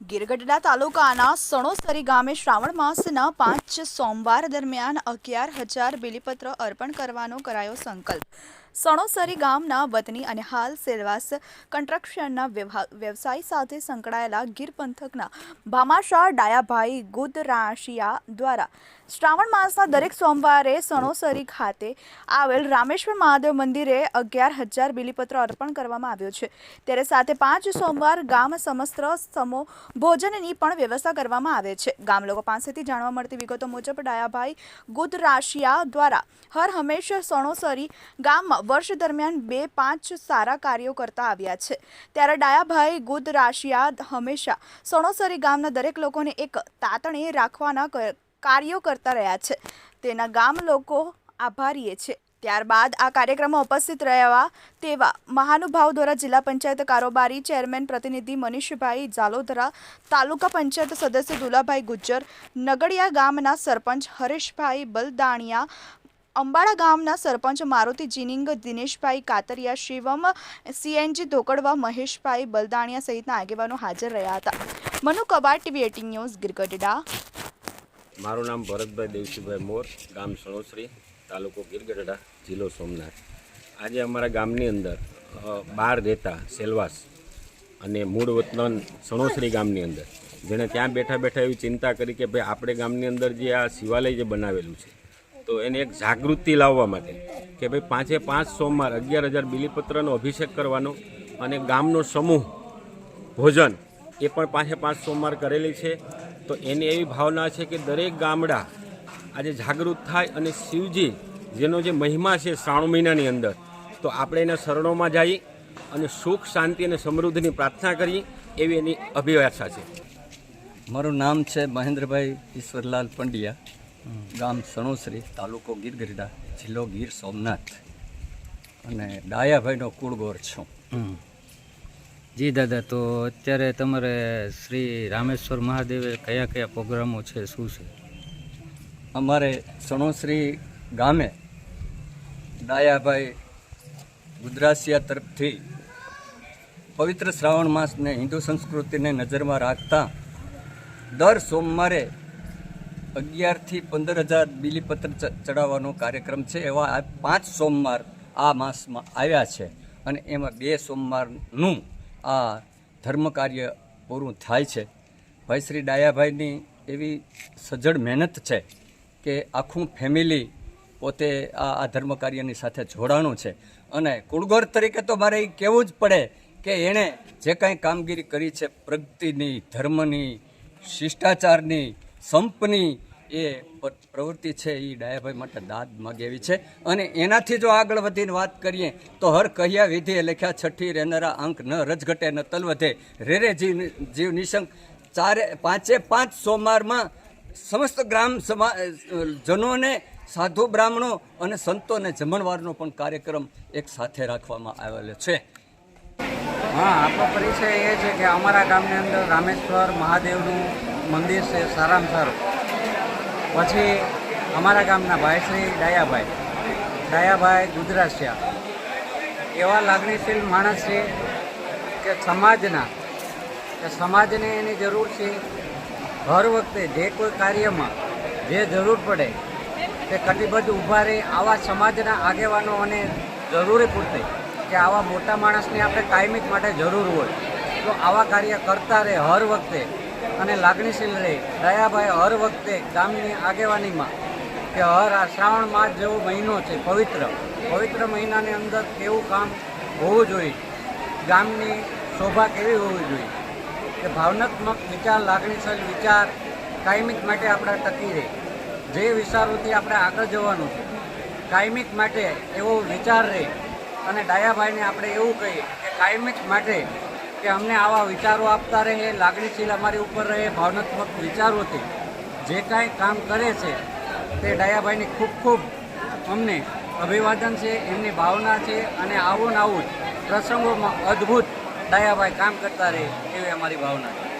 ગીરગઢડા તાલુકાના સણોસરી ગામે શ્રાવણ માસના પાંચ સોમવાર દરમિયાન અગિયાર હજાર બિલીપત્ર અર્પણ કરવાનો કરાયો સંકલ્પ. સણોસરી ગામના વતની અને હાલ સેલવાસ કન્સ્ટ્રક્શનના વ્યવસાય સાથે સંકળાયેલા ગીર પંથકના ભામાશાહ ડાયાભાઈ ગુદરાશિયા દ્વારા શ્રાવણ માસના દરેક સોમવારે સણોસરી ખાતે આવેલ રામેશ્વર મહાદેવ મંદિરે અગિયાર હજાર બિલીપત્ર અર્પણ કરવામાં આવ્યો છે. ત્યારે સાથે પાંચ સોમવાર ગામ સમસ્ત સમો ભોજનની પણ વ્યવસ્થા કરવામાં આવે છે. ગામ લોકો પાસેથી જાણવા મળતી વિગતો મુજબ ડાયાભાઈ ગુદરાશિયા દ્વારા હર હંમેશ સણોસરી ગામમાં વર્ષ દરમિયાન બે પાંચ સારા કાર્યો કરતા આવ્યા છે. ત્યારે ડાયાભાઈ, ગુદરાશિયા, હંમેશા સણોસરી ગામના દરેક લોકોને એક તાતણે રાખવાના કાર્યો કરતા રહ્યા છે. તેના ગામ લોકો આભારીએ છે. ત્યારબાદ આ કાર્યક્રમમાં ઉપસ્થિત રહેવા તેવા મહાનુભાવ દ્વારા જિલ્લા પંચાયત કારોબારી ચેરમેન પ્રતિનિધિ મનીષભાઈ ઝાલોદરા તાલુકા પંચાયત સદસ્ય દુલાભાઈ ગુજ્જર, નગડિયા ગામના સરપંચ હરેશભાઈ બલદાણિયા અંબાડા ગામના સરપંચ મારુતિ જીનિંગ, દિનેશભાઈ કાતરિયા, શિવમ, સીએનજી ધોકડવા, મહેશભાઈ બલદાણિયા સહિતના આગેવાનો હાજર રહ્યા હતા. મનુ કબાટ, ટીવી એટીન ન્યૂઝ ગિરગઢડા મારું નામ ભરતભાઈ દેવસીભાઈ મોર, ગામ સણોસરી, તાલુકો ગિરગઢડા જિલ્લો સોમનાથ. આજે અમારા ગામની અંદર બાર રહેતા સેલવાસ અને મૂળ વતન સણોસરી ગામની અંદર. જેણે ત્યાં બેઠા બેઠા એવી ચિંતા કરી કે ભાઈ, આપણે ગામની અંદર જે આ શિવાલય જે બનાવેલું છે તો એને એક જાગૃતિ લાવવા માટે કે ભાઈ પાંચે પાંચ સોમવાર અગિયાર હજાર બિલીપત્રનો અભિષેક કરવાનો અને ગામનો સમૂહ ભોજન એ પણ પાંચે પાંચ સોમવાર કરેલી છે. તો એની એવી ભાવના છે કે દરેક ગામડા આજે જાગૃત થાય અને શિવજી જેનો જે મહિમા છે શ્રાવણ મહિનાની અંદર, તો આપણે એના શરણોમાં જઈ અને સુખ, શાંતિ અને સમૃદ્ધિની પ્રાર્થના કરીએ એવી એની અભિલાષા છે. મારું નામ છે મહેન્દ્રભાઈ ઈશ્વરલાલ પંડ્યા. ગામ સણોસરી તાલુકો ગીર ગઢડા જિલ્લો ગીર સોમનાથ. અને ડાયાભાઈનો કુળગોર છું. જી દાદા તો અત્યારે તમારે શ્રી રામેશ્વર મહાદેવે કયા કયા પ્રોગ્રામો છે શું છે? અમારે સણોસરી ગામે ડાયાભાઈ ગુદરાસિયા તરફથી પવિત્ર શ્રાવણ માસને હિન્દુ સંસ્કૃતિને નજરમાં રાખતા દર સોમવારે અગિયારથી પંદર હજાર બીલીપત્ર ચડાવવાનો કાર્યક્રમ છે. એવા પાંચ સોમવાર આ માસમાં આવ્યા છે અને એમાં બે સોમવારનું આ ધર્મ કાર્ય પૂરું થાય છે. ભાઈ શ્રી ડાયાભાઈની એવી સજ્જડ મહેનત છે કે આખું ફેમિલી પોતે આ આ ધર્મ કાર્યની સાથે જોડાણું છે. અને કુળગોર તરીકે તો મારે એ કહેવું જ પડે કે એણે જે કાંઈ કામગીરી કરી છે, પ્રગતિની, ધર્મની, શિષ્ટાચારની, સંપની એ પ્રવૃત્તિ છે એ ડાયાભાઈ માટે દાદ માગે એવી છે. અને એનાથી જો આગળ વધીને વાત કરીએ, તો હર કહ્યા વિધિએ લખ્યા, છઠ્ઠી રહેનારા અંક ન રજઘટે ન તલવધે રે રે જીવ જીવ નિશંક. ચારે, પાંચે પાંચ સોમવારમાં સમસ્ત ગ્રામ સમા જનોને, સાધુ બ્રાહ્મણો અને સંતોને જમણવારનો પણ કાર્યક્રમ એક સાથે રાખવામાં આવેલો છે. હા, આપણો પરિચય એ છે કે અમારા ગામની અંદર રામેશ્વર મહાદેવનું મંદિર છે સારામાં સારું. પછી અમારા ગામના ભાઈ શ્રી ડાયાભાઈ. ડાયાભાઈ ગુજરાસિયા એવા લાગણીશીલ માણસ છે કે સમાજના, કે સમાજને એની જરૂર છે હર વખતે જે કોઈ કાર્યમાં જે જરૂર પડે તે કટિબદ્ધ ઊભા રહે આવા સમાજના આગેવાનો અને જરૂરી પૂરતી કે આવા મોટા માણસની આપણે કાયમિક માટે જરૂર હોય. તો આવા કાર્ય કરતા રહે હર વખતે. અને લાગણીશીલ રહે. દયાભાઈ હર વખતે ગામની આગેવાનીમાં કે હર આ શ્રાવણ માસ જેવો મહિનો છે, પવિત્ર. પવિત્ર મહિનાની અંદર કેવું કામ હોવું જોઈએ? ગામની શોભા કેવી હોવી જોઈએ? કે ભાવનાત્મક વિચાર, લાગણીશીલ વિચાર કાયમિક માટે આપણે ટકી રહે. જે વિચારોથી આપણે આગળ જવાનું છે, કાયમિક માટે એવો વિચાર રહે. અને ડાયાભાઈને આપણે એવું કહીએ કે કાયમિક માટે કે અમને આવા વિચારો આપતા રહે, લાગણીશીલ અમારી ઉપર રહે, ભાવનાત્મક વિચારોથી જે કાંઈ કામ કરે છે તે ડાયાભાઈની ખૂબ ખૂબ અમને અભિવાદન છે, એમની ભાવના છે અને આવું ને આવું જ પ્રસંગોમાં અદ્ભુત ડાયાભાઈ કામ કરતા રહે એવી અમારી ભાવના છે.